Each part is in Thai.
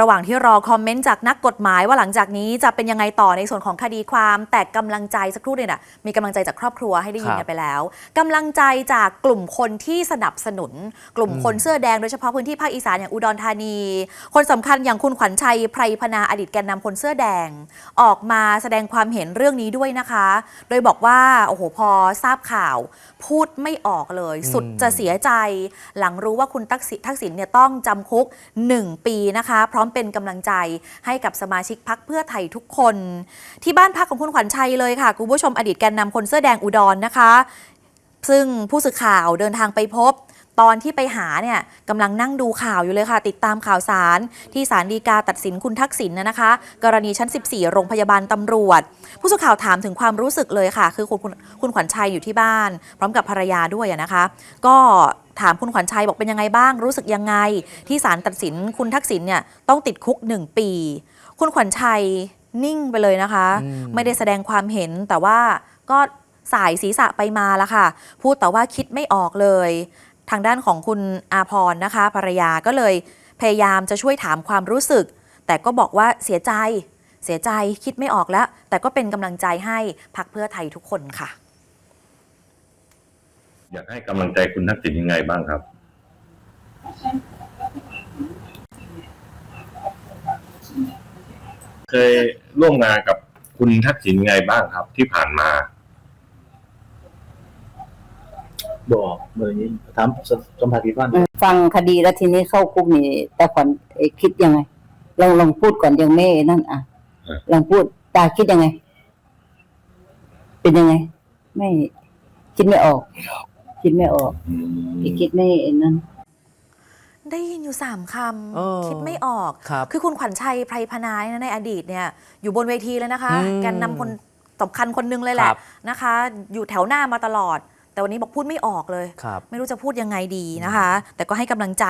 ระหว่างที่รอคอมเมนต์จากนักกฎหมายว่าหลังจากนี้จะเป็นยังไงต่อในส่วนของคดีความ แต่กำลังใจสักครู่เนี่ยนะมีกำลังใจจากครอบครัวให้ได้ยินกันไปแล้วกำลังใจจากกลุ่มคนที่สนับสนุน กลุ่มคนเสื้อแดงโดยเฉพาะพื้นที่ภาคอีสานอย่างอุดรธานี คนสำคัญอย่างคุณขวัญชัยไพรพนาอดีตแกนนำคนเสื้อแดง ออกมาแสดงความเห็นเรื่องนี้ด้วยนะคะ โดยบอกว่าโอ้โหพอทราบข่าว พูดไม่ออกเลย สุดจะเสียใจ หลังรู้ว่าคุณทักษิทักษิณเนี่ยต้องจำคุก 1 ปีนะคะ พร้อมเป็นกำลังใจให้กับสมาชิกพักเพื่อไทยทุกคน ที่บ้านพักของคุณขวัญชัยเลยค่ะคุณผู้ชมอดีตแกนนำคนเสื้อแดงอุดรนะคะ ซึ่งผู้สื่อข่าวเดินทางไปพบตอนที่ไปหาเนี่ยกำลังนั่งดูข่าวอยู่เลยค่ะ ติดตามข่าวสาร ที่ศาลฎีกาตัดสินคุณทักษิณนะนะคะ กรณีชั้น 14 โรงพยาบาลตำรวจ ผู้สื่อข่าวถามถึงความรู้สึกเลยค่ะ คือคุณคุณขวัญชัยอยู่ที่บ้าน พร้อมกับภรรยาด้วยนะคะ ก็ ถามคุณขวัญชัยบอกเป็นยังไงบ้าง รู้สึกยังไง ที่ศาลตัดสินคุณทักษิณเนี่ยต้องติดคุก 1 ปี คุณขวัญชัยนิ่งไปเลยนะคะอืมไม่ได้แสดงความเห็นแต่ว่าก็สายศีรษะไปมาละค่ะ พูดแต่ว่าคิดไม่ออกเลย ทางด้านของคุณอาพรนะคะ ภรรยาก็เลยพยายามจะช่วยถามความรู้สึก แต่ก็บอกว่าเสียใจ เสียใจคิดไม่ออกแล้ว แต่ก็เป็นกำลังใจให้พักเพื่อไทยทุกคนค่ะ อยากให้กำลังใจคุณทักษิณยังไงบ้างครับ เคยร่วมงานกับคุณทักษิณยังไงบ้างครับ ที่ผ่านมา บอกเมื่อนี้ถามสสัมภาษณ์ที่บ้านฟังคดีแล้วทีนี้เข้าคุกนี่แต่ก่อนเอ๊ะคิดยังไงลองลองพูดก่อนยังไม่นั่นอะเออลองพูดตาคิดยังไง เป็นยังไง ไม่คิดไม่ออก คิดไม่ออกอืมคิดไม่นั่นได้ยินอยู่สามคเออำคิดไม่ออกครับคือคุณขวัญชัยไพรพนาเนี่ยในอดีตเนี่ยอยู่บนเวทีเลยนะคะอืมแกนนำคนสำคัญคนหนึงเลยแหคละรับนะคะ อยู่แถวหน้ามาตลอด แต่วันนี้บอกพูดไม่ออกเลย ครับไม่รู้จะพูดยังไงดีนะคะ แต่ก็ให้กำลังใจ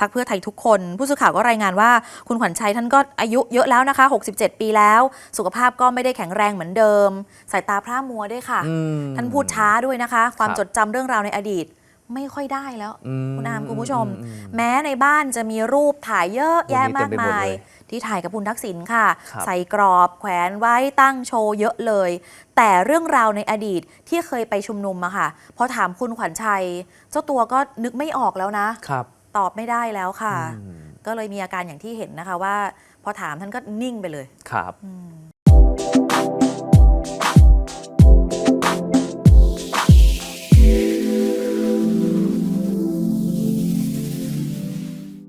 พักเพื่อไทยทุกคน ผู้สื่อข่าวก็รายงานว่าคุณขวัญชัยท่านก็อายุเยอะแล้วนะคะ 67 ปีแล้ว สุขภาพก็ไม่ได้แข็งแรงเหมือนเดิม สายตาพร่ามัวด้วยค่ะ อืม ท่านพูดช้าด้วยนะคะ ความครับ จดจำเรื่องราวในอดีต ไม่ค่อยได้แล้วอืมคุณอามคุณผู้ชมอืมแม้ในบ้านจะมีรูปถ่ายเยอะแยะโอ้มีมากเต็มไปหมดมายเลยที่ถ่ายกับคุณทักษิณค่ะครับใส่กรอบแขวนไว้ตั้งโชว์เยอะเลย แต่เรื่องราวในอดีตที่เคยไปชุมนุมอะค่ะพอถามคุณขวัญชัย เจ้าตัวก็นึกไม่ออกแล้วนะครับตอบไม่ได้แล้วค่ะอืมก็เลยมีอาการอย่างที่เห็นนะคะว่า พอถามท่านก็นิ่งไปเลยครับอืม